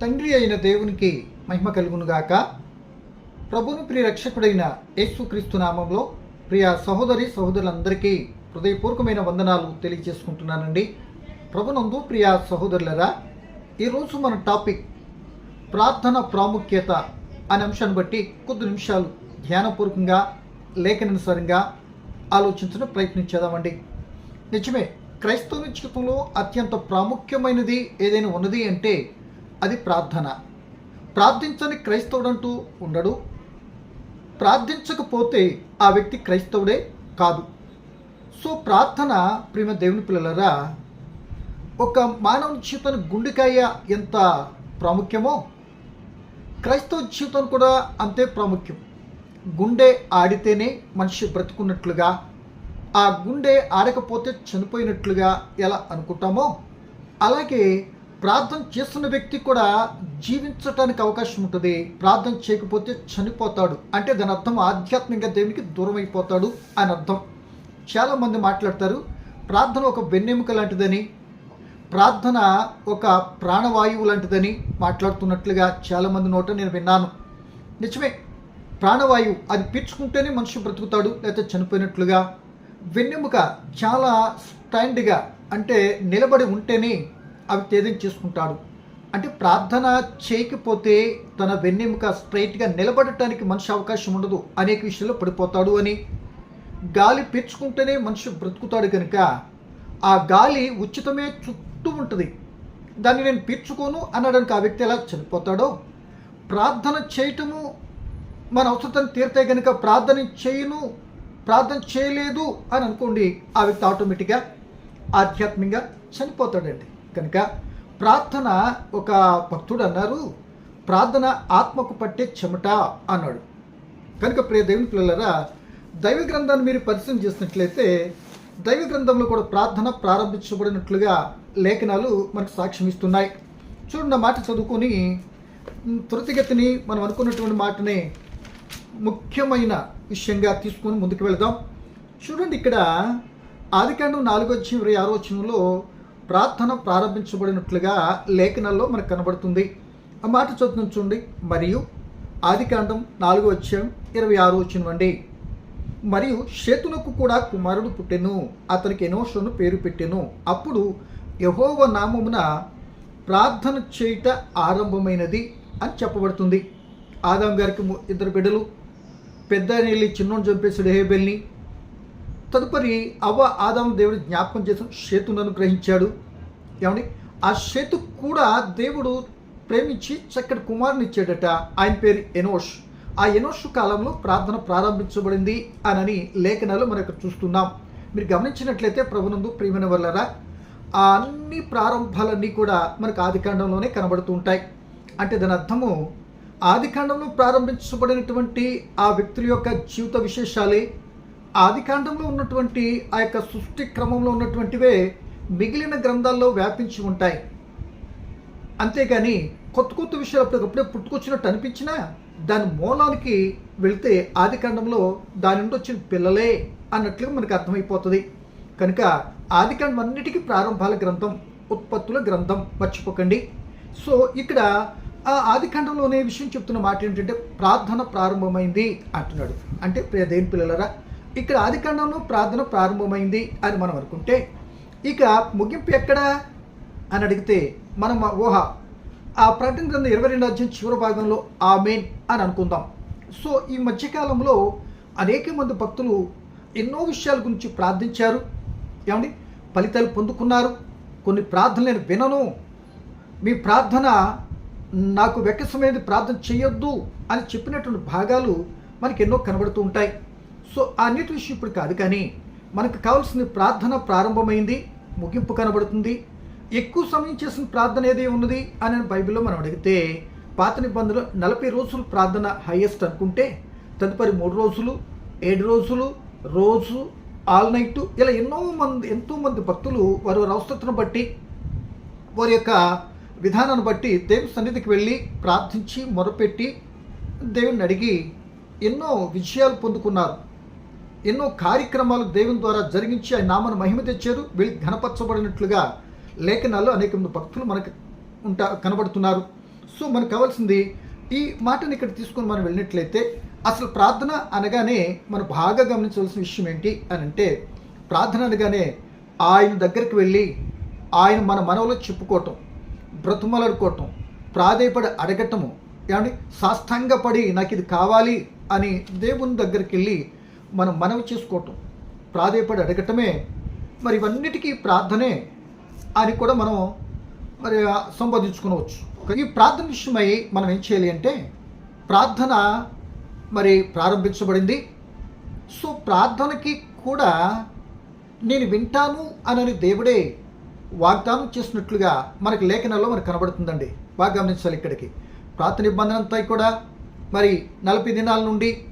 తండ్రి అయిన దేవునికి మహిమ కలుగునుగాక. ప్రభుని ప్రియ రక్షకుడైన యేసుక్రీస్తు నామంలో ప్రియ సహోదరి సహోదరులందరికీ హృదయపూర్వకమైన వందనాలు తెలియజేసుకుంటున్నానండి. ప్రభునందు ప్రియ సహోదరులరా ఈరోజు మన టాపిక్ ప్రార్థన ప్రాముఖ్యత అనే అంశాన్ని బట్టి కొద్ది నిమిషాలు ధ్యానపూర్వకంగా లేఖనానుసారంగా ఆలోచించడం ప్రయత్నించేదామండి నిజమే క్రైస్తవ జీవితంలో అత్యంత ప్రాముఖ్యమైనది ఏదైనా ఉన్నది అంటే అది ప్రార్థన. ప్రార్థించని క్రైస్తవుడంటూ ఉండడు. ప్రార్థించకపోతే ఆ వ్యక్తి క్రైస్తవుడే కాదు. సో ప్రార్థన ప్రేమ దేవుని పిల్లలరా ఒక మానవ జీవితానికి గుండెకాయ ఎంత ప్రాముఖ్యమో క్రైస్తవ జీవితం కూడా అంతే ప్రాముఖ్యం. గుండె ఆడితేనే మనిషి బ్రతుకున్నట్లుగా ఆ గుండె ఆడకపోతే చనిపోయినట్లుగా ఎలా అనుకుంటామో అలాగే ప్రార్థన చేస్తున్న వ్యక్తి కూడా జీవించటానికి అవకాశం ఉంటుంది. ప్రార్థన చేయకపోతే చనిపోతాడు. అంటే దాని అర్థం ఆధ్యాత్మిక దేవునికి దూరం అయిపోతాడు అని అర్థం. చాలామంది మాట్లాడతారు ప్రార్థన ఒక వెన్నెముక లాంటిదని ప్రార్థన ఒక ప్రాణవాయువు లాంటిదని మాట్లాడుతున్నట్లుగా చాలామంది నోట నేను విన్నాను. నిజమే ప్రాణవాయువు అది పీల్చుకుంటేనే మనిషి బ్రతుకుతాడు లేకపోతే చనిపోయినట్లుగా. వెన్నెముక చాలా స్టాండ్గా అంటే నిలబడి ఉంటేనే అవి తేదం చేసుకుంటాడు. అంటే ప్రార్థన చేయకపోతే తన వెన్నెముక స్ట్రైట్గా నిలబడటానికి మనిషి అవకాశం ఉండదు. అనేక విషయాల్లో పడిపోతాడు అని. గాలి పీల్చుకుంటేనే మనిషి బ్రతుకుతాడు కనుక ఆ గాలి ఉచితమే చుట్టూ ఉంటుంది. దాన్ని నేను పీల్చుకోను అనడానికి ఆ వ్యక్తి ఎలా చనిపోతాడో? ప్రార్థన చేయటము మన అవసరం తీరితే కనుక ప్రార్థన చేయను ప్రార్థన చేయలేదు అని అనుకోండి ఆ వ్యక్తి ఆటోమేటిక్గా ఆధ్యాత్మికంగా చనిపోతాడండి. కనుక ప్రార్థన ఒక భక్తుడు అన్నారు ప్రార్థన ఆత్మకు పట్టే చెమట అన్నాడు. కనుక ప్రియ దేవుని పిల్లలరా దైవ గ్రంథాన్ని మీరు పరిచయం చేసినట్లయితే దైవ గ్రంథంలో కూడా ప్రార్థన ప్రారంభించబడినట్లుగా లేఖనాలు మనకు సాక్ష్యం ఇస్తున్నాయి. చూడండి మాట చదువుకొని త్వరితగతిని మనం అనుకున్నటువంటి మాటని ముఖ్యమైన విషయంగా తీసుకొని ముందుకు వెళదాం. చూడండి ఇక్కడ ఆదికాండం నాలుగో వచ్చి ఇరవై ఆరో వచ్చంలో ప్రార్థన ప్రారంభించబడినట్లుగా లేఖనాల్లో మనకు కనబడుతుంది. ఆ మాట చదువుతున్నాం చూడండి మరియు ఆదికాండం నాలుగో వచ్చాం ఇరవై ఆరు వచ్చినవండి మరియు షేతునకు కూడా కుమారుడు పుట్టెను. అతనికి ఎనోషను పేరు పెట్టెను. అప్పుడు యహోవ నామమున ప్రార్థన చేయుట ఆరంభమైనది అని చెప్పబడుతుంది. ఆదాం గారికి ఇద్దరు బిడ్డలు. పెద్ద నీళ్ళు చిన్నోని చంపేశాడు హేబెల్ని. తదుపరి అవ్వ ఆదాము దేవుడు జ్ఞాపకం చేసిన సేతులను గ్రహించాడు ఏమండి? ఆ సేతు కూడా దేవుడు ప్రేమించి చక్కటి కుమారుని ఇచ్చాడట. ఆయన పేరు ఎనోష్. ఆ ఎనోష్ కాలంలో ప్రార్థన ప్రారంభించబడింది అనని లేఖనాలు మనం ఇక్కడ చూస్తున్నాం. మీరు గమనించినట్లయితే ప్రభునందు ప్రియమైన వల్లరా ఆ అన్ని ప్రారంభాలన్నీ కూడా మనకు ఆదికాండంలోనే కనబడుతూ ఉంటాయి. అంటే దాని అర్థము ఆదికాండంలో ప్రారంభించబడినటువంటి ఆ వ్యక్తుల యొక్క జీవిత విశేషాలే ఆదికాండంలో ఉన్నటువంటి ఆ యొక్క సృష్టి క్రమంలో ఉన్నటువంటివే మిగిలిన గ్రంథాల్లో వ్యాపించి ఉంటాయి. అంతేగాని కొత్త కొత్త విషయాలు అప్పటికప్పుడే పుట్టుకొచ్చినట్టు అనిపించినా దాని మూలానికి వెళితే ఆదికాండంలో దాని నుండి వచ్చిన పిల్లలే అన్నట్లుగా మనకు అర్థమైపోతుంది. కనుక ఆదికాండం అన్నిటికీ ప్రారంభాల గ్రంథం ఉత్పత్తుల గ్రంథం మర్చిపోకండి. సో ఇక్కడ ఆ ఆదికాండంలోనే విషయం చెప్తున్న మాట ఏంటంటే ప్రార్థన ప్రారంభమైంది అంటున్నాడు. అంటే ప్రియ దేని పిల్లలరా ఇక్కడ ఆదికాండంలో ప్రార్థన ప్రారంభమైంది అని మనం అనుకుంటే ఇక ముగింపు ఎక్కడ అని అడిగితే మనం ఊహ ఆ ప్రకటన గ్రంథం ఇరవై రెండు అధ్యాయం చివరి భాగంలో ఆమెన్ అని అనుకుందాం. సో ఈ మధ్యకాలంలో అనేక మంది భక్తులు ఎన్నో విషయాల గురించి ప్రార్థించారు. ఏమండి? ఫలితాలు పొందుకున్నారు. కొన్ని ప్రార్థనలు నేను వినను. మీ ప్రార్థన నాకు వెక్కసమైనది ప్రార్థన చేయొద్దు అని చెప్పినటువంటి భాగాలు మనకి ఎన్నో కనబడుతూ ఉంటాయి. సో ఆ అన్నిటి విషయం ఇప్పుడు కాదు కానీ మనకు కావాల్సిన ప్రార్థన ప్రారంభమైంది ముగింపు కనబడుతుంది. ఎక్కువ సమయం చేసిన ప్రార్థన ఏది ఉన్నది అని బైబిల్లో మనం అడిగితే పాత నిబంధనలు నలభై రోజులు ప్రార్థన హైయెస్ట్ అనుకుంటే తదుపరి మూడు రోజులు ఏడు రోజులు రోజు ఆల్ నైట్ ఇలా ఎన్నో మంది ఎంతోమంది భక్తులు వారి వారి అవసరతను బట్టి వారి యొక్క విధానాన్ని బట్టి దేవుని సన్నిధికి వెళ్ళి ప్రార్థించి మొరపెట్టి దేవుని అడిగి ఎన్నో విజయాలు పొందుకున్నారు. ఎన్నో కార్యక్రమాలు దేవుని ద్వారా జరిగించి ఆయన నామను మహిమ తెచ్చారు. వీళ్ళు ఘనపరచబడినట్లుగా లేఖనాల్లో అనేక మంది భక్తులు మనకు ఉంటా కనబడుతున్నారు. సో మనకు కావాల్సింది ఈ మాటని ఇక్కడ తీసుకొని మనం వెళ్ళినట్లయితే అసలు ప్రార్థన అనగానే మనం బాగా గమనించవలసిన విషయం ఏంటి అని అంటే ప్రార్థన అనగానే ఆయన దగ్గరికి వెళ్ళి ఆయన మన మనవలో చెప్పుకోవటం బ్రతుమలాడుకోవటం ప్రాధేయపడి అడగటము ఏమంటే సాష్టాంగపడి నాకు ఇది కావాలి అని దేవుని దగ్గరికి వెళ్ళి మనం మనవి చేసుకోవటం ప్రాధేయపడి అడగటమే మరి ఇవన్నిటికీ ప్రార్థనే అని కూడా మనం మరి సంబోధించుకోవచ్చు ఈ ప్రార్థన విషయమై మనం ఏం చేయాలి అంటే ప్రార్థన మరి ప్రారంభించబడింది. సో ప్రార్థనకి కూడా నేను వింటాను అనని దేవుడే వాగ్దానం చేసినట్లుగా మనకి లేఖనాల్లో మనకు కనబడుతుందండి. బాగా గమనించాలి ఇక్కడికి. ప్రార్థన నిబంధన అంతా కూడా మరి నలభై దినాల నుండి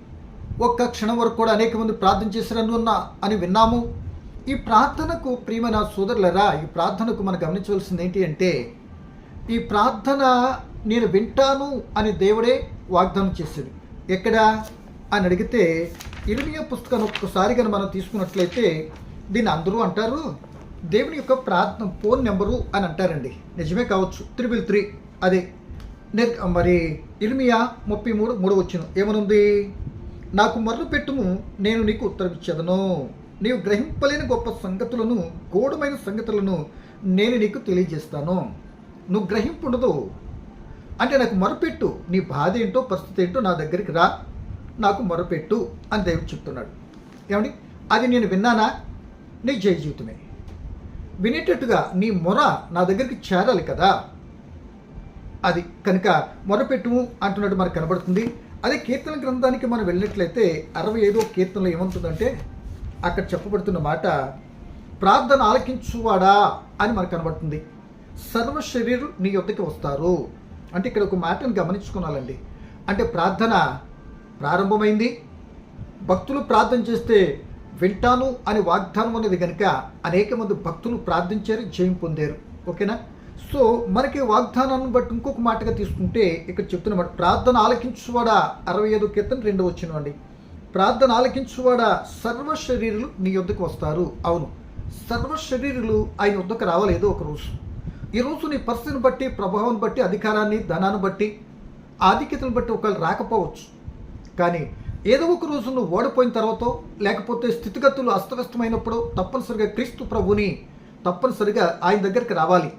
ఒక్క క్షణం వరకు కూడా అనేక మంది ప్రార్థన చేశారని ఉన్నా అని విన్నాము. ఈ ప్రార్థనకు ప్రియమైన సోదరులరా ఈ ప్రార్థనకు మనం గమనించవలసింది ఏంటి అంటే ఈ ప్రార్థన నేను వింటాను అని దేవుడే వాగ్దానం చేసింది ఎక్కడ? అని అడిగితే ఇరిమియా పుస్తకాన్ని ఒక్కసారి కానీ మనం తీసుకున్నట్లయితే దీన్ని అందరూ అంటారు. దేవుని యొక్క ప్రార్థన ఫోన్ నెంబరు అని అంటారండి. నిజమే కావచ్చు. Triple three. అదే. నెర్ మరి ఇర్మియా ముప్పై మూడు మూడు వచ్చిన ఏమనుంది? నాకు మర్రు పెట్టుము నేను నీకు ఉత్తరమిచ్చేదను. నీవు గ్రహింపలేని గొప్ప సంగతులను గూఢమైన సంగతులను నేను నీకు తెలియజేస్తాను. నువ్వు గ్రహింపుండదు. అంటే నాకు మొరపెట్టు. నీ బాధ ఏంటో పరిస్థితి ఏంటో నా దగ్గరికి రా. నాకు మొరపెట్టు అని దేవుడు చెప్తున్నాడు. ఏమండి? అది నేను విన్నానా? నీ జయ జీవితమే. వినేటట్టుగా నీ మొర నా దగ్గరికి చేరాలి కదా. అది కనుక మొరపెట్టుము అంటున్నట్టు మనకు కనబడుతుంది. అదే కీర్తన గ్రంథానికి మనం వెళ్ళినట్లయితే అరవై ఐదో కీర్తనలో ఏమంటుందంటే అక్కడ చెప్పబడుతున్న మాట ప్రార్థన ఆలకించువాడా అని మనకు కనబడుతుంది. సర్వ శరీరు నీ యొద్దకి వస్తారు. అంటే ఇక్కడ ఒక మాటను గమనించుకోవాలండి అంటే ప్రార్థన ప్రారంభమైంది. భక్తులు ప్రార్థన చేస్తే వింటాను అని వాగ్దానం అనేది కనుక అనేక మంది భక్తులు ప్రార్థించారు జయం పొందారు. ఓకేనా? సో మనకి వాగ్దానాన్ని బట్టి ఇంకొక మాటగా తీసుకుంటే ఇక్కడ చెప్తున్నమాట ప్రార్థన ఆలకించువాడా అరవై ఐదు కీర్తన రెండు వచ్చిన అండి. ప్రార్థన ఆలకించువాడా సర్వ శరీరులు నీ యొద్దకు వస్తారు. అవును సర్వ శరీరులు ఆయన వద్దకు రావాలి ఒకరోజు ఒక రోజు. ఈ రోజు నీ పరిస్థితిని బట్టి ప్రభావం బట్టి అధికారాన్ని ధనాన్ని బట్టి ఆధిక్యతను బట్టి ఒకళ్ళు రాకపోవచ్చు. కానీ ఏదో ఒక రోజు నువ్వు ఓడిపోయిన తర్వాత లేకపోతే స్థితిగతులు అస్తవ్యస్తమైనప్పుడు తప్పనిసరిగా క్రీస్తు ప్రభుని తప్పనిసరిగా ఆయన దగ్గరికి రావాలి.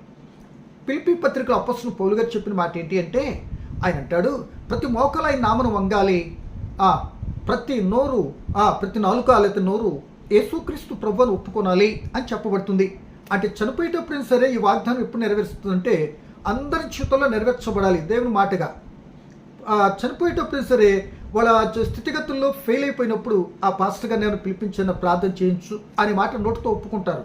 పిలిపి పత్రిక అపస్సును పౌలు గారు చెప్పిన మాట ఏంటి అంటే ఆయన అంటాడు ప్రతి మోకలు ఆయన నామను వంగాలి. ప్రతి నోరు ప్రతి నాలుక లేకపోతే నోరు యేసుక్రీస్తు ప్రభువును ఒప్పుకోనాలి అని చెప్పబడుతుంది. అంటే చనిపోయేటప్పుడు సరే ఈ వాగ్దానం ఎప్పుడు నెరవేరుస్తుందంటే అందరి జీవితంలో నెరవేర్చబడాలి దేవుని మాటగా. చనిపోయేటప్పుడు సరే వాళ్ళ స్థితిగతుల్లో ఫెయిల్ అయిపోయినప్పుడు ఆ పాస్టర్ గారు నేను పిలిపించిన ప్రార్థన చేయించు అనే మాట నోటితో ఒప్పుకుంటారు.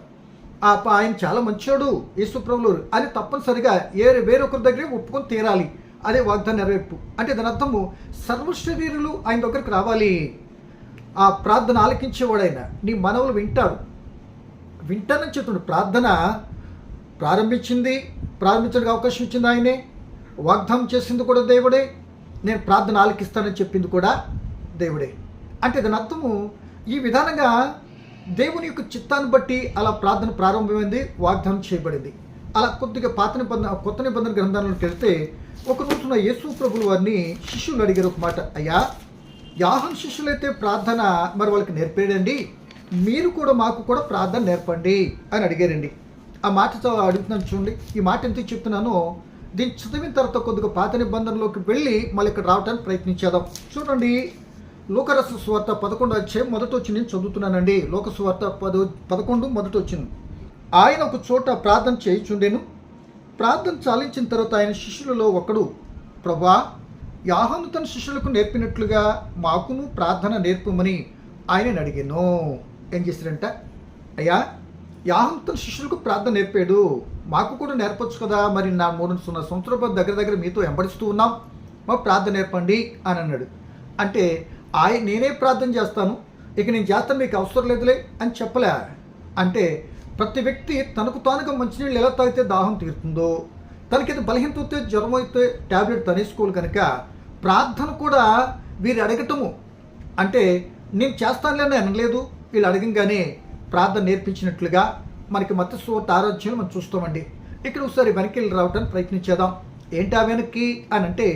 ఆ ఆయన చాలా మంచోడు యేసుప్రభులు అని తప్పనిసరిగా ఏ వేరొకరి దగ్గరే ఒప్పుకొని తీరాలి. అదే వాగ్దానం నెరవేర్పు. అంటే దాని అర్థము సర్వశరీరులు ఆయన దగ్గరికి రావాలి. ఆ ప్రార్థన ఆలకించేవాడైన. నీ మనవులు వింటాడు వింటానని చెప్తున్నాడు. ప్రార్థన ప్రారంభించింది ప్రారంభించడానికి అవకాశం ఇచ్చింది ఆయనే. వాగ్దానం చేసింది కూడా దేవుడే. నేను ప్రార్థన ఆలకిస్తానని చెప్పింది కూడా దేవుడే. అంటే దాని అర్థము ఈ విధానంగా దేవుని యొక్క చిత్తాన్ని బట్టి అలా ప్రార్థన ప్రారంభమైంది వాగ్దానం చేయబడింది. అలా కొద్దిగా పాత నిబంధన కొత్త నిబంధన గ్రంథాలకు వెళ్తే ఒక రోజున యేసు ప్రభులు వారిని శిష్యులు అడిగారు ఒక మాట. అయ్యా యాహన్ శిష్యులైతే ప్రార్థన మరి వాళ్ళకి నేర్పేయండి మీరు కూడా మాకు కూడా ప్రార్థన నేర్పండి అని అడిగారండి. ఆ మాటతో అడుగుతున్నాను చూడండి. ఈ మాట ఎందుకు చెప్తున్నాను దీన్ని చదివిన తర్వాత కొద్దిగా పాత నిబంధనలోకి వెళ్ళి మళ్ళీ ఇక్కడ రావడానికి ప్రయత్నించేద్దాం. చూడండి లోకరస స్వార్త పదకొండు వచ్చే మొదట వచ్చి నేను చదువుతున్నానండి. లోక స్వార్త పద పదకొండు మొదట వచ్చింది ఆయన ఒక చోట ప్రార్థన చేయిచుండెను. ప్రార్థన చాలించిన తర్వాత ఆయన శిష్యులలో ఒకడు ప్రభా యాహను తన శిష్యులకు నేర్పినట్లుగా మాకును ప్రార్థన నేర్పమని ఆయనని అడిగాను. ఏం చేశారంట? అయ్యా యాహం తన శిష్యులకు ప్రార్థన నేర్పాడు. మాకు కూడా నేర్పచ్చు కదా. మరి నా మూడు సున్నా సంవత్సరాల దగ్గర దగ్గర మీతో వెంబడిస్తూ ఉన్నాం. మా ప్రార్థన నేర్పండి అని అన్నాడు. అంటే ఆయన నేనే ప్రార్థన చేస్తాను ఇక నేను చేస్తాను మీకు అవసరం లేదులే అని చెప్పలే అంటే ప్రతి వ్యక్తి తనకు తానుగా మంచినీళ్ళు ఎలా తాగితే దాహం తీరుతుందో తనకి బలహీనత అయితే జ్వరం అయితే ట్యాబ్లెట్ తనేసుకోవాలి కనుక ప్రార్థన కూడా వీరు అడగటము. అంటే నేను చేస్తానులేని అనలేదు వీళ్ళు అడగంగానే ప్రార్థన నేర్పించినట్లుగా మనకి మత సువార్త ఆరోగ్యం మనం చూస్తామండి. ఇక్కడ ఒకసారి వెనక్కి వెళ్ళి రావడానికి ప్రయత్నించేద్దాం ఏంటి ఆ వెనక్కి అని అంటే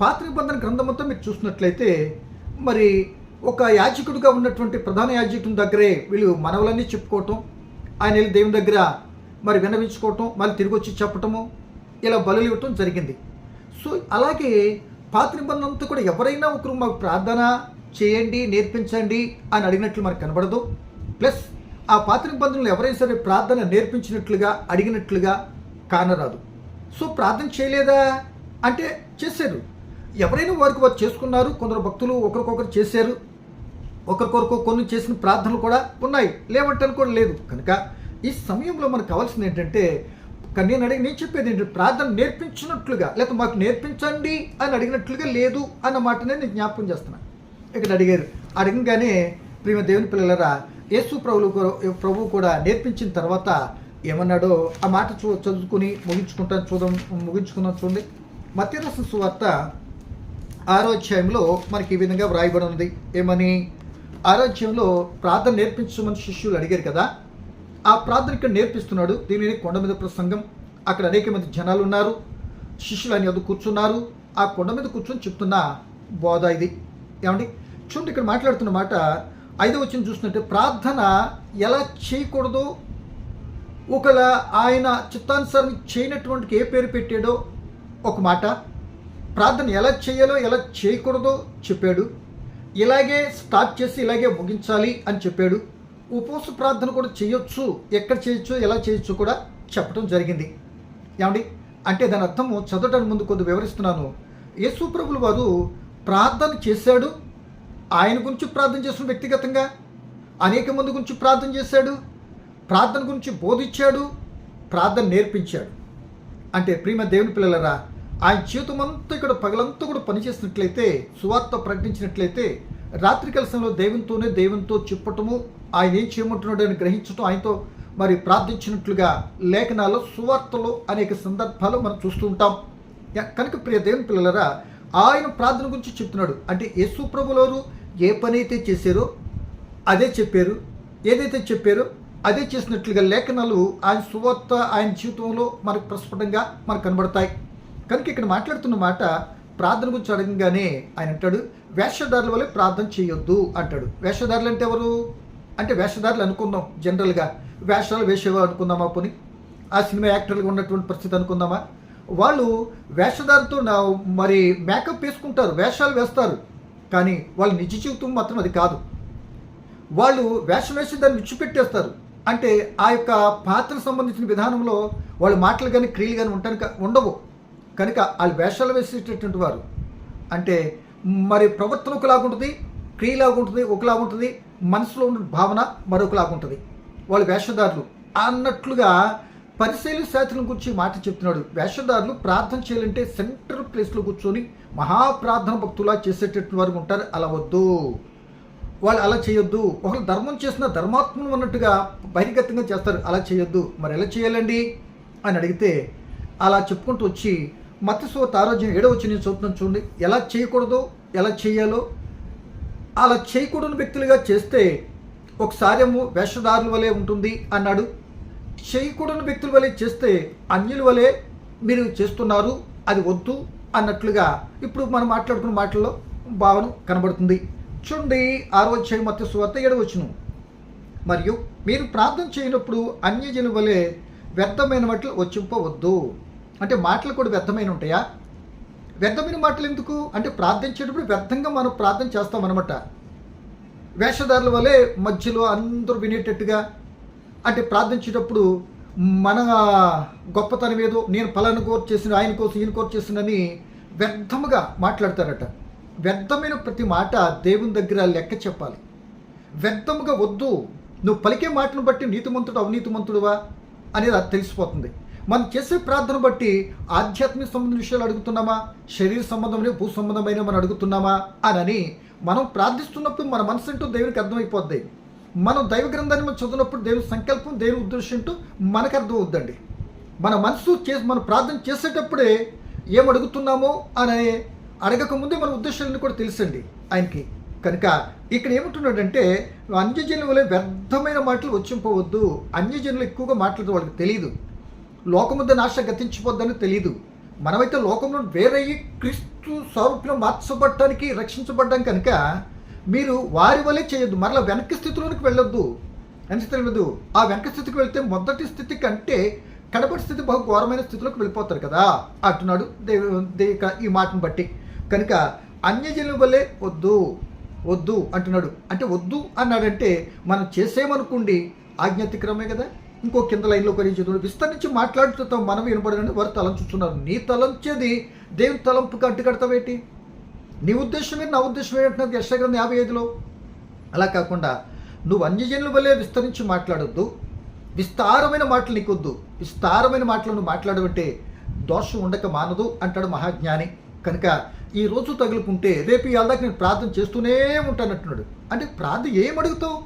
పాత నిబంధన గ్రంథం మొత్తం మీరు చూసినట్లయితే మరి ఒక యాజకుడిగా ఉన్నటువంటి ప్రధాన యాజకుని దగ్గరే వీళ్ళు మనవలన్నీ చెప్పుకోవటం ఆయన వెళ్ళి దేవుని దగ్గర మరి విన్నవించుకోవటం మళ్ళీ తిరిగి వచ్చి చెప్పటము ఇలా బలు ఇవ్వటం జరిగింది. సో అలాగే పాత నిబంధన కూడా ఎవరైనా ఒకరు మాకు ప్రార్థన చేయండి నేర్పించండి అని అడిగినట్లు మనకు కనబడదు. ప్లస్ ఆ పాత నిబంధనలు ఎవరైనా సరే ప్రార్థన నేర్పించినట్లుగా అడిగినట్లుగా కానరాదు. సో ప్రార్థన చేయలేదా? అంటే చేశారు ఎవరైనా వారికి వారు చేసుకున్నారు కొందరు భక్తులు ఒకరికొకరు చేశారు ఒకరికొరకు కొన్ని చేసిన ప్రార్థనలు కూడా ఉన్నాయి. లేవంటాను కూడా లేదు. కనుక ఈ సమయంలో మనకు కావాల్సింది ఏంటంటే నేను అడిగి నేను చెప్పేది ఏంటంటే ప్రార్థన నేర్పించినట్లుగా లేకపోతే మాకు నేర్పించండి అని అడిగినట్లుగా లేదు అన్న మాటనే నేను జ్ఞాపకం చేస్తున్నాను ఇక్కడ అడిగారు. అడగగానే ప్రియమ దేవుని పిల్లలరా యేసు ప్రభులు ప్రభు కూడా నేర్పించిన తర్వాత ఏమన్నాడో ఆ మాట చూ చదువుకుని ముగించుకుంటాను చూద్దాం ముగించుకుందాం చూడండి. మత్యరసం సువార్త ఆరోధ్యాయంలో మనకి ఈ విధంగా వ్రాయబడి ఉంది. ఏమని? ఆరోధ్యంలో ప్రార్థన నేర్పించమని శిష్యులు అడిగారు కదా. ఆ ప్రార్థన ఇక్కడ నేర్పిస్తున్నాడు దీనిని కొండ మీద ప్రసంగం. అక్కడ అనేక మంది జనాలు ఉన్నారు. శిష్యులు అని అది కూర్చున్నారు. ఆ కొండ మీద కూర్చొని చెప్తున్న బోధ ఇది. ఏమండి? చూడండి ఇక్కడ మాట్లాడుతున్న మాట ఐదో వచ్చిన చూసినట్టే ప్రార్థన ఎలా చేయకూడదో? ఒకలా ఆయన చిత్తానుసారం చేయనటువంటి ఏ పేరు పెట్టాడో ఒక మాట ప్రార్థన ఎలా చేయాలో ఎలా చేయకూడదో చెప్పాడు. ఇలాగే స్టార్ట్ చేసి ఇలాగే ముగించాలి అని చెప్పాడు. ఉపవాస ప్రార్థన కూడా చేయొచ్చు ఎక్కడ చేయొచ్చు ఎలా చేయొచ్చు కూడా చెప్పడం జరిగింది. ఏమండి? అంటే దాని అర్థం చదవటానికి ముందు కొద్ది వివరిస్తున్నాను. యేసు ప్రభులు వారు ప్రార్థన చేశాడు. ఆయన గురించి ప్రార్థన చేసిన వ్యక్తిగతంగా అనేక మంది గురించి ప్రార్థన చేశాడు. ప్రార్థన గురించి బోధించాడు. ప్రార్థన నేర్పించాడు. అంటే ప్రియమ దేవుని పిల్లలరా ఆయన జీవితం అంతా ఇక్కడ పగలంతా కూడా పనిచేసినట్లయితే సువార్త ప్రకటించినట్లయితే రాత్రికాల సమయంలో దేవునితోనే దేవునితో చెప్పటము ఆయన ఏం చేయమంటున్నాడు అని గ్రహించటం ఆయనతో మరి ప్రార్థించినట్లుగా లేఖనాల్లో సువార్తలు అనేక సందర్భాలు మనం చూస్తూ ఉంటాం. కనుక ప్రియ దేవుని పిల్లలరా ఆయన ప్రార్థన గురించి చెప్తున్నాడు. అంటే యేసు ప్రభులోరు ఏ పని అయితే చేశారో అదే చెప్పారు. ఏదైతే చెప్పారో అదే చేసినట్లుగా లేఖనాలు ఆయన సువార్త ఆయన జీవితంలో మనకు ప్రస్ఫుటంగా మనకు కనబడతాయి. కనుక ఇక్కడ మాట్లాడుతున్న మాట ప్రార్థన గురించి అడగగానే ఆయన అంటాడు వేషధారుల వల్ల ప్రార్థన చేయొద్దు అంటాడు. వేషధారులు అంటే ఎవరు? అంటే వేషధారులు అనుకుందాం జనరల్గా. వేషాలు వేసేవా అనుకుందామా పోని? ఆ సినిమా యాక్టర్లుగా ఉన్నటువంటి పరిస్థితి అనుకుందామా? వాళ్ళు వేషధారతో నా- మరి మేకప్ వేసుకుంటారు వేషాలు వేస్తారు. కానీ వాళ్ళ నిజ జీవితం మాత్రం అది కాదు. వాళ్ళు వేషం వేసి దాన్ని విచ్చిపెట్టేస్తారు అంటే ఆ యొక్క పాత్రకు సంబంధించిన విధానంలో వాళ్ళ మాటలు కానీ క్రియలు కానీ ఉండటానికి ఉండవు. కనుక వాళ్ళు వేషాలు వేసేటటువంటి వారు. అంటే మరి ప్రవర్తన ఒకలాగుంటుంది క్రియలాగుంటుంది ఒకలాగుంటుంది మనసులో ఉన్న భావన మరొకలాగుంటుంది. వాళ్ళు వేషధారులు అన్నట్లుగా పరిశీలి శాస్త్రం గురించి మాట చెప్తున్నాడు. వేషధారులు ప్రార్థన చేయాలంటే సెంటర్ ప్లేస్లో కూర్చొని మహాప్రార్థన భక్తులా చేసేటటువంటి వారు ఉంటారు. అలా వద్దు. వాళ్ళు అలా చేయొద్దు. ఒకరు ధర్మం చేసిన ధర్మాత్మను ఉన్నట్టుగా బహిర్గతంగా చేస్తారు. అలా చేయొద్దు. మరి ఎలా చేయాలండి? అని అడిగితే అలా చెప్పుకుంటూ వచ్చి మత్స్య తారోజ్యం ఏడో వచ్చి నేను చూస్తున్నాను చూడండి. ఎలా చేయకూడదు ఎలా చేయాలో అలా చేయకూడని వ్యక్తులుగా చేస్తే ఒకసారి ఏమో వేషధారుల వలె ఉంటుంది అన్నాడు. చేయకూడని వ్యక్తుల వలె చేస్తే అన్యుల వలె మీరు చేస్తున్నారు అది వద్దు అన్నట్లుగా ఇప్పుడు మనం మాట్లాడుకున్న మాటల్లో భావన కనబడుతుంది. చూడండి ఆరో చేయి మత్స్య సువార్త ఏడవచ్చును మరియు మీరు ప్రార్థన చేయనప్పుడు అన్యజనుల వలె వ్యర్థమైన మట్లు వచ్చింపవద్దు. అంటే మాటలు కూడా వ్యర్థమైన ఉంటాయా? వ్యర్థమైన మాటలు ఎందుకు? అంటే ప్రార్థించేటప్పుడు వ్యర్థంగా మనం ప్రార్థన చేస్తామన్నమాట వేషధారుల వలె మధ్యలో అందరూ వినేటట్టుగా. అంటే ప్రార్థించేటప్పుడు మన గొప్పతనం ఏదో నేను పలానా కోర్ చేసిన ఆయన కోసం ఈయన కోర్ చేసినని వ్యర్థముగా మాట్లాడతారట. వ్యర్థమైన ప్రతి మాట దేవుని దగ్గర లెక్క చెప్పాలి. వ్యర్థముగా వద్దు. నువ్వు పలికే మాటను బట్టి నీతిమంతుడు అవినీతిమంతుడువా అనేది అది తెలిసిపోతుంది. మనం చేసే ప్రార్థన బట్టి ఆధ్యాత్మిక సంబంధం విషయాలు అడుగుతున్నామా? శరీర సంబంధమైన భూ సంబంధమైన మనం అడుగుతున్నామా? అని మనం ప్రార్థిస్తున్నప్పుడు మన మనసు ఏంటో దేవునికి అర్థమైపోద్ది. మనం దైవ గ్రంథాన్ని మనం చదివినప్పుడు దేవుని సంకల్పం దేవుని ఉద్దేశం ఏంటో మనకు అర్థమవుద్దండి. మన మనసు చేసి మనం ప్రార్థన చేసేటప్పుడే ఏం అడుగుతున్నామో అని అడగక ముందే మన ఉద్దేశాలను కూడా తెలుసండి ఆయనకి. కనుక ఇక్కడ ఏమంటున్నాడంటే అన్యజనుల వలె వ్యర్థమైన మాటలు వచ్చింపవద్దు అన్యజనులు ఎక్కువగా మాట్లాడితే వాళ్ళకి తెలియదు లోకముద్ద నాశ గతించిపోద్దని తెలియదు మనమైతే లోకంలో వేరయ్యి క్రీస్తు స్వరూపంలో మార్చబడటానికి రక్షించబడ్డం కనుక మీరు వారి వలె చేయొద్దు. మరలా వెనక్కి స్థితిలోనికి వెళ్ళొద్దు. ఎంత తెలియదు ఆ వెనక స్థితికి వెళ్తే మొదటి స్థితి కంటే కడపటి స్థితి బహు ఘోరమైన స్థితిలోకి వెళ్ళిపోతారు కదా. అంటున్నాడు దేవు ఈ మాటను బట్టి. కనుక అన్యజనుల వల్లే వద్దు. వద్దు అంటున్నాడు. అంటే వద్దు అన్నాడంటే మనం చేసేమనుకోండి ఆజ్ఞాతిక్రమే కదా. ఇంకో కింద లైన్లో కొన్ని చదువు విస్తరించి మాట్లాడుతూ మనం వినపడని వారు తలంచుతున్నారు నీ తలంచేది దేవుని తలంపుకి అడ్డుకడతావేటి నీ ఉద్దేశం ఏంటి? నా ఉద్దేశం ఏంటంటే యశగ్రంథం యాభై ఐదులో. అలా కాకుండా నువ్వు అన్యజనుల వల్లే విస్తరించి మాట్లాడొద్దు. విస్తారమైన మాటలు నీకొద్దు. విస్తారమైన మాటలు నువ్వు మాట్లాడబట్టే దోషం ఉండక మానదు అంటాడు మహాజ్ఞాని. కనుక ఈ రోజు తగులుకుంటే రేపు ఇవాళ నేను ప్రార్థన చేస్తూనే ఉంటానంటున్నాడు అంటే ప్రార్థన ఏం అడుగుతావు?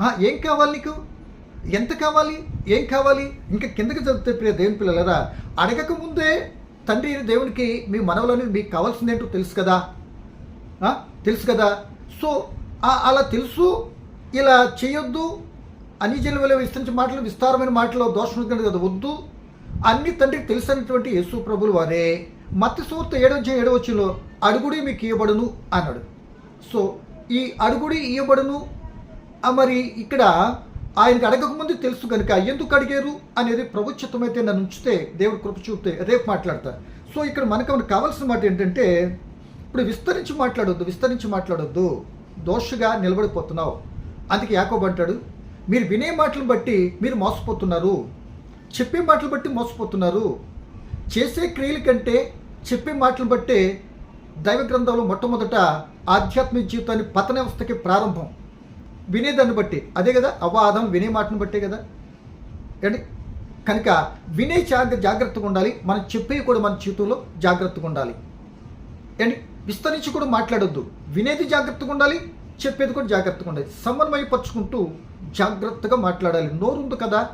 ఆహా, ఏం కావాలి నీకు? ఎంత కావాలి? ఏం కావాలి? ఇంకా కిందకి చదివితే ప్రియ దేవుని పిల్లలరా అడగక ముందే తండ్రి దేవునికి మీ మనవులని మీకు కావాల్సిందేంటో తెలుసు కదా? తెలుసు కదా? సో అలా తెలుసు ఇలా చేయొద్దు అన్ని జనుల విస్తరించిన విస్తరించి మాటలు విస్తారమైన మాటలు దోషం ఉంది కదా వద్దు. అన్ని తండ్రికి తెలిసినటువంటి యేసు ప్రభులు వారే. మత్తి సూర్త ఏడవచ్చి ఏడవచ్చులో అడుగుడి మీకు ఇవ్వబడును అన్నాడు. సో ఈ అడుగుడి ఇవ్వబడును మరి ఇక్కడ ఆయనకు అడగకముందు తెలుసు కనుక ఎందుకు అడిగారు అనేది ప్రభుత్వమైతే నన్ను ఉంచితే దేవుడు కృప చూపితే రేపు మాట్లాడతా. సో ఇక్కడ మనకు కావాల్సిన మాట ఏంటంటే ఇప్పుడు విస్తరించి మాట్లాడొద్దు విస్తరించి మాట్లాడొద్దు. దోషగా నిలబడిపోతున్నావు. అందుకే యాకోబు అంటాడు మీరు వినే మాటలను బట్టి మీరు మోసపోతున్నారు. చెప్పే మాటలు బట్టి మోసపోతున్నారు. చేసే క్రియల కంటే చెప్పే మాటలు బట్టే దైవ గ్రంథంలో మొట్టమొదట ఆధ్యాత్మిక జీవితాన్ని పతన వ్యవస్థకి ప్రారంభం. వినేదాన్ని బట్టి. అదే కదా అవాదం వినే మాటను బట్టే కదా. ఏంటి కనుక వినే జాగ్ర జాగ్రత్తగా ఉండాలి. మనం చెప్పేవి కూడా మన జీవితంలో జాగ్రత్తగా ఉండాలి. ఏంటి విస్తరించి కూడా మాట్లాడొద్దు. వినేది జాగ్రత్తగా ఉండాలి చెప్పేది కూడా జాగ్రత్తగా ఉండాలి. సమన్వయపరుచుకుంటూ జాగ్రత్తగా మాట్లాడాలి. నోరుంది కదా?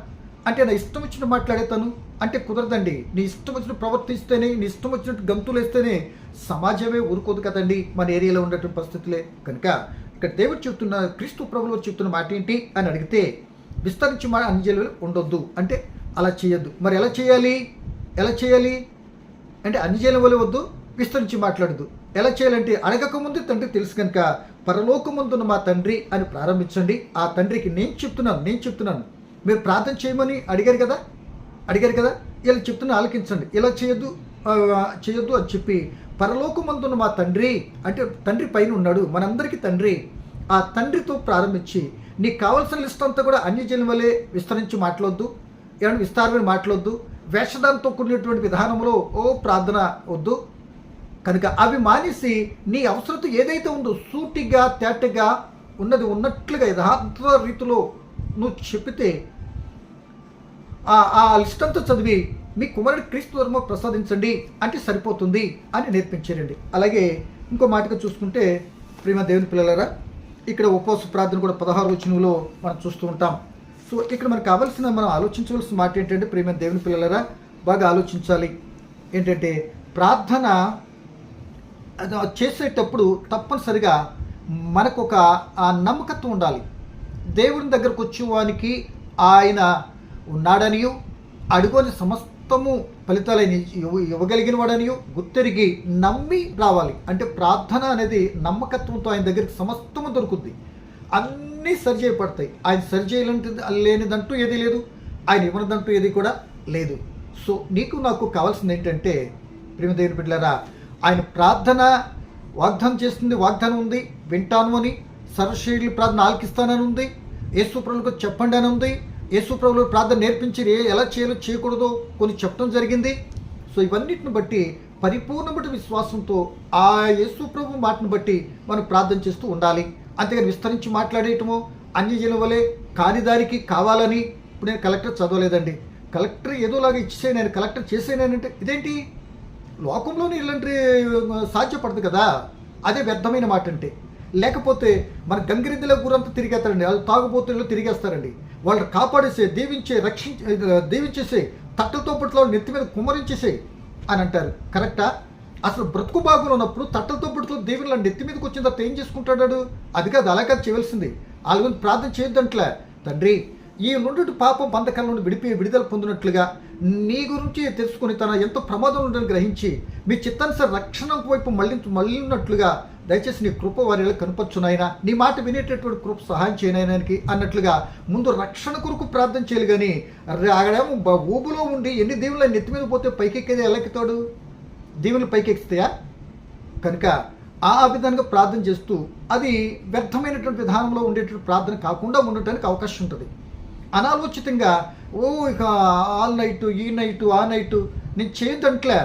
అంటే నా ఇష్టం వచ్చినట్టు మాట్లాడేతాను? అంటే కుదరదండి. నీ ఇష్టం వచ్చినట్టు ప్రవర్తిస్తేనే నీ ఇష్టం వచ్చినట్టు గంతులు వేస్తేనే సమాజమే ఊరుకోదు కదండి మన ఏరియాలో ఉండేటువంటి పరిస్థితులే. కనుక ఇక్కడ దేవుడు చెబుతున్న క్రీస్తు ప్రభులు చెప్తున్న మాట ఏంటి అని అడిగితే విస్తరించి మా అంజలు ఉండొద్దు. అంటే అలా చేయొద్దు. మరి ఎలా చేయాలి? ఎలా చేయాలి? అంటే అన్ని వల్ల వద్దు విస్తరించి మాట్లాడదు ఎలా చేయాలంటే అడగక ముందు తండ్రి తెలుసు కనుక పరలోకముందున్న మా తండ్రి అని ప్రారంభించండి. ఆ తండ్రికి నేను చెప్తున్నాను నేను చెప్తున్నాను. మీరు ప్రార్థన చేయమని అడిగారు కదా? అడిగారు కదా? ఇలా చెప్తున్నా ఆలకించండి. ఇలా చేయొద్దు. చేయొద్దు అని చెప్పి పరలోకమందున్న మా తండ్రి అంటే తండ్రి పైన ఉన్నాడు మనందరికీ తండ్రి ఆ తండ్రితో ప్రారంభించి నీకు కావాల్సిన లిస్ట్ అంతా కూడా అన్ని వలె విస్తరించి మాట్లాడొద్దు ఏమైనా విస్తారమైన మాట్లాడొద్దు వేషధాంతో కూడినటువంటి విధానంలో ఓ ప్రార్థన వద్దు. కనుక అవి మానేసి నీ అవసరత ఏదైతే ఉందో సూటిగా తేటగా ఉన్నది ఉన్నట్లుగా యథార్థ రీతిలో నువ్వు చెప్పితే ఆ ఆ లిస్ట్ అంతా చదివి మీ కుమారుడు క్రీస్తు ధర్మ ప్రసాదించండి అంటే సరిపోతుంది అని నేర్పించారండి. అలాగే ఇంకో మాటగా చూసుకుంటే ప్రేమ దేవుని పిల్లలరా ఇక్కడ ఉపవాస ప్రార్థన కూడా పదహారు వచనంలో మనం చూస్తూ ఉంటాం. సో ఇక్కడ మనకు కావాల్సిన మనం ఆలోచించవలసిన మాట ఏంటంటే ప్రేమ దేవుని పిల్లలరా బాగా ఆలోచించాలి. ఏంటంటే ప్రార్థన చేసేటప్పుడు తప్పనిసరిగా మనకు ఒక నమ్మకత్వం ఉండాలి. దేవుని దగ్గరకు వచ్చేవానికి ఆయన ఉన్నాడనియు అడుగుని సమస్తము ఫలితాలని ఇవ్వగలిగిన వాడనియు గుర్తెరిగి నమ్మి రావాలి. అంటే ప్రార్థన అనేది నమ్మకత్వంతో ఆయన దగ్గరికి సమస్తము దొరుకుద్ది. అన్నీ సరి చేయబడతాయి ఆయన సరి చేయలేని లేనిదంటూ ఏదీ లేదు. ఆయన ఇవ్వనిదంటూ ఏది కూడా లేదు. సో నీకు నాకు కావాల్సింది ఏంటంటే ప్రేమ దేవుని బిడ్డలారా ఆయన ప్రార్థన వాగ్దానం చేస్తుంది వాగ్దానం ఉంది వింటాను అని సర్వశైలి ప్రార్థన ఆలకిస్తానని ఉంది యేసు ప్రభులకు చెప్పండి అని ఉంది యేసుప్రభులు ప్రార్థన నేర్పించి ఎలా చేయాలో చేయకూడదో కొన్ని చెప్పడం జరిగింది. సో ఇవన్నిటిని బట్టి పరిపూర్ణమైన విశ్వాసంతో ఆ యేసుప్రభు మాటను బట్టి మనం ప్రార్థన చేస్తూ ఉండాలి. అంతేగాని విస్తరించి మాట్లాడేయటమో అన్యజనం వలె కాని దానికి కావాలని ఇప్పుడు నేను కలెక్టర్ చదవలేదండి. కలెక్టర్ ఏదోలాగా ఇచ్చేసాను కలెక్టర్ చేసేనానంటే ఇదేంటి? లోకంలోనే ఇలాంటి సాధ్యపడదు కదా. అదే వ్యర్థమైన మాట అంటే లేకపోతే మన గంగిరెద్దుల గురంతా తిరిగేస్తారండి వాళ్ళు తాగుబోతుల్లో తిరిగేస్తారండి. వాళ్ళు కాపాడేసే దీవించే రక్షించే దీవించేసే తట్టలతో పట్ల నెత్తి మీద కుమ్మరించేసే అని అంటారు. కరెక్టా? అసలు బ్రతుకు బాగులు ఉన్నప్పుడు తట్టలతో పట్టుతో దేవుళ్ళ నెత్తి మీదకి వచ్చిన తర్వాత ఏం చేసుకుంటాడు అది కాదు అలా కాదు చేయవలసింది. వాళ్ళ గురించి ప్రార్థన చేయొద్దంట్లే. తండ్రి ఈ నుండి పాపం బంధకాల నుండి విడిపి విడుదల పొందినట్లుగా నీ గురించి తెలుసుకుని తన ఎంతో ప్రమాదం ఉందని గ్రహించి మీ చిత్తానుసార రక్షణ వైపు మళ్ళీ మళ్ళినట్లుగా దయచేసి నీ కృప వారిలో కనపరచునైనా నీ మాట వినేటటువంటి కృప సహాయం చేయనైనానికి అన్నట్లుగా ముందు రక్షణ కొరకు ప్రార్థన చేయాలి కానీ అక్కడేమో ఊబులో ఉండి ఎన్ని దేవుళ్ళ నెత్తి మీద పోతే పైకెక్కేది ఎలా దేవుళ్ళు పైకెక్కుతాయా కనుక ఆ విధంగా ప్రార్థన చేస్తూ అది వ్యర్థమైనటువంటి విధానంలో ఉండేటువంటి ప్రార్థన కాకుండా ఉండటానికి అవకాశం ఉంటుంది. అనాలోచితంగా ఓ ఇక ఆల్ నైట్ ఈ నైట్ ఆ నైట్ నేను చేయదంట్లే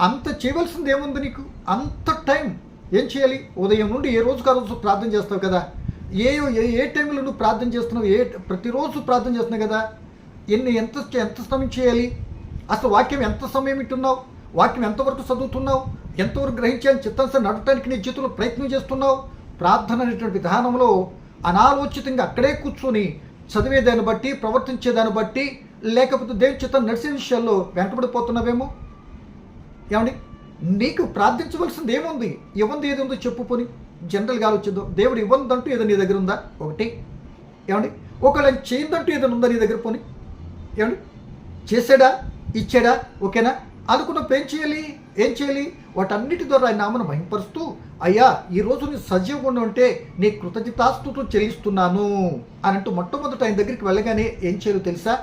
అంత చేయవలసింది ఏముంది నీకు? అంత టైం ఏం చేయాలి? ఉదయం నుండి ఏ రోజుకు ఆ రోజు ప్రార్థన చేస్తావు కదా? ఏ ఏ ఏ టైంలో నువ్వు ప్రార్థన చేస్తున్నావు? ఏ ప్రతిరోజు ప్రార్థన చేస్తున్నావు కదా? ఎన్ని ఎంత ఎంత సమయం చేయాలి? అసలు వాక్యం ఎంత సమయం ఇట్టున్నావు? వాక్యం ఎంతవరకు చదువుతున్నావు? ఎంతవరకు గ్రహించాలని చిత్తాంశం నడటానికి నీ జీవితంలో ప్రయత్నం చేస్తున్నావు? ప్రార్థన అనేటువంటి విధానంలో అనాలోచితంగా అక్కడే కూర్చొని చదివేదాన్ని బట్టి ప్రవర్తించేదాన్ని బట్టి లేకపోతే దేవుని చిత్తం నడిచే విషయాల్లో వెంటబడిపోతున్నావేమో ఏమండి? నీకు ప్రార్థించవలసింది ఏముంది? ఇవ్వంది ఏది ఉందో చెప్పు పోని. జనరల్గా ఆలోచిద్దాం. దేవుడు ఇవ్వందంటూ ఏదో నీ దగ్గర ఉందా? ఒకటి. ఏమండి? ఒకవేళ చేయిందంటూ ఏదైనా ఉందా నీ దగ్గర పోని? ఏమండి? చేసాడా ఇచ్చాడా? ఓకేనా? అనుకున్నప్పుడు ఏం చేయాలి? ఏం చేయాలి? వాటన్నిటి ద్వారా ఆయన నామను మహింపరుస్తూ అయ్యా ఈ రోజు నీ సజీవంగా ఉంటే నీ కృతజ్ఞతాస్తుతులు చెల్లిస్తున్నాను అని అంటూ మొట్టమొదట ఆయన దగ్గరికి వెళ్ళగానే ఏం చేయాలో తెలుసా?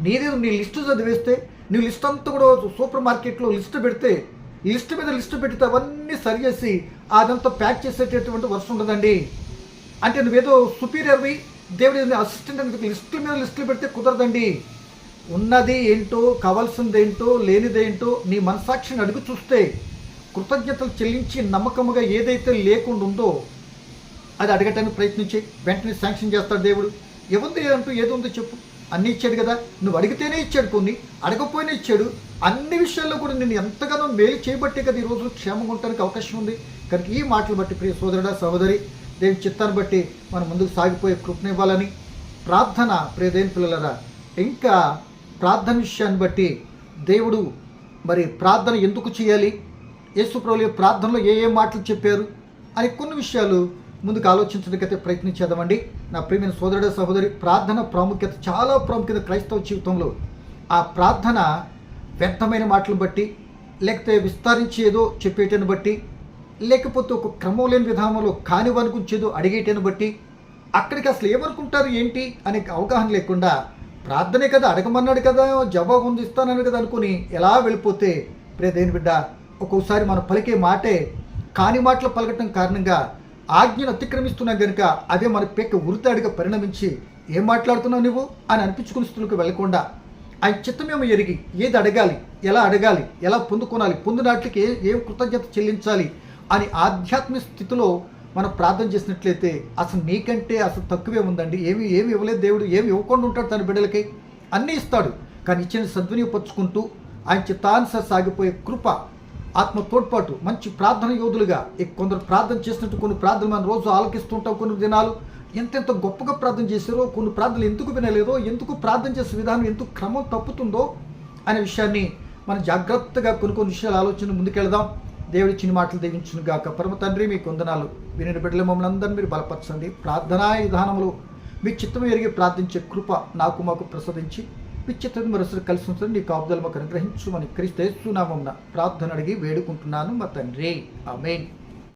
నీదే నీ లిస్ట్ చదివేస్తే నీ లిస్ట్ అంతా కూడా సూపర్ మార్కెట్లో లిస్ట్ పెడితే లిస్ట్ మీద లిస్ట్ పెడితే అవన్నీ సరి చేసి అదంతా ప్యాక్ చేసేటటువంటి వర్షం ఉండదండి. అంటే నువ్వేదో సుపీరియర్వి దేవుడి అసిస్టెంట్ అని లిస్టుల మీద లిస్టులు పెడితే కుదరదండి. ఉన్నది ఏంటో కావాల్సింది ఏంటో లేనిదేంటో నీ మనసాక్షిని అడుగు చూస్తే కృతజ్ఞతలు చెల్లించి నమ్మకముగా ఏదైతే లేకుండా ఉందో అది అడగటానికి ప్రయత్నించి వెంటనే శాంక్షన్ చేస్తాడు దేవుడు. ఏముంది అంటూ ఏదో ఉందో చెప్పు. అన్నీ ఇచ్చాడు కదా. నువ్వు అడిగితేనే ఇచ్చాడు కొన్ని అడగపోయినా ఇచ్చాడు. అన్ని విషయాల్లో కూడా నేను ఎంతగానో మేలు చేయబట్టే కదా ఈ క్షేమంగా ఉండడానికి అవకాశం ఉంది. కనుక ఈ మాటలు బట్టి ప్రియ సోదరుడా సహోదరి దేవుని చిత్తాన్ని బట్టి మనం ముందుకు సాగిపోయే కృపనివ్వాలని ప్రార్థన ప్రియదేని పిల్లలరా. ఇంకా ప్రార్థన విషయాన్ని బట్టి దేవుడు మరి ప్రార్థన ఎందుకు చేయాలి? యేసుప్రభులు ప్రార్థనలో ఏ ఏ మాటలు చెప్పారు? అని కొన్ని విషయాలు ముందుకు ఆలోచించడానికైతే ప్రయత్నించేదామండి నా ప్రియమైన సోదరుడు సహోదరి ప్రార్థన ప్రాముఖ్యత చాలా ప్రాముఖ్యత క్రైస్తవ జీవితంలో ఆ ప్రార్థన వ్యర్థమైన మాటలు బట్టి లేకపోతే విస్తరించి ఏదో చెప్పేటని బట్టి లేకపోతే ఒక క్రమం లేని విధానంలో కానివనుకుంచేదో అడిగేటని బట్టి అక్కడికి అసలు ఏమనుకుంటారు ఏంటి అనే అవగాహన లేకుండా ప్రార్థనే కదా అడగమన్నాడు కదా జవాబు ఉంది ఇస్తానని కదా అనుకుని ఎలా వెళ్ళిపోతే ప్రే దేని బిడ్డ ఒక్కొక్కసారి మనం పలికే మాటే కాని మాటలు పలకటం కారణంగా ఆజ్ఞను అతిక్రమిస్తున్నాం కనుక అదే మన పెక్క ఉరితాడిగా పరిణమించి ఏం మాట్లాడుతున్నావు నువ్వు అని అనిపించుకుని స్థులకు వెళ్ళకుండా ఆయన చిత్తమేమో ఎరిగి ఏది అడగాలి ఎలా అడగాలి ఎలా పొందుకోనాలి పొందినాట్లకి ఏ ఏ కృతజ్ఞత చెల్లించాలి అని ఆధ్యాత్మిక స్థితిలో మనం ప్రార్థన చేసినట్లయితే అసలు నీకంటే అసలు తక్కువే ఉందండి. ఏమి ఏమి ఇవ్వలేదు దేవుడు ఏమి ఇవ్వకుండా ఉంటాడు తన బిడ్డలకి. అన్నీ ఇస్తాడు. కానీ ఇచ్చిన సద్వినియోగపరుచుకుంటూ ఆయన చిత్తానుసార సాగిపోయే కృప ఆత్మ తోడ్పాటు మంచి ప్రార్థన యోధులుగా కొందరు ప్రార్థన చేసినట్టు కొన్ని ప్రార్థనలు మనం రోజు ఆలకిస్తుంటాం కొన్ని దినాలు. ఎంతెంత గొప్పగా ప్రార్థన చేశారో కొన్ని ప్రార్థనలు ఎందుకు వినలేదో ఎందుకు ప్రార్థన చేసే విధానం ఎందుకు క్రమం తప్పుతుందో అనే విషయాన్ని మనం జాగ్రత్తగా కొన్ని కొన్ని విషయాలు ఆలోచన ముందుకెళ్దాం. దేవుడిచ్చిన మాటలు దీవించును గాక పరమ తండ్రి మీకు వందనాలు వినిన బిడ్డలు మమ్మల్ని అందరినీ మీరు బలపరచండి. ప్రార్థనా విధానంలో మీ చిత్తం ఎరిగి ప్రార్థించే కృప నాకు మాకు ప్రసాదించి మీ చిత్తం మరొకరు కలిసి ఉంచండి. నీ కాపుదలు మాకు అనుగ్రహించుమని క్రీస్తు నామం ప్రార్థన అడిగి వేడుకుంటున్నాను మా తండ్రి. ఆమెన్.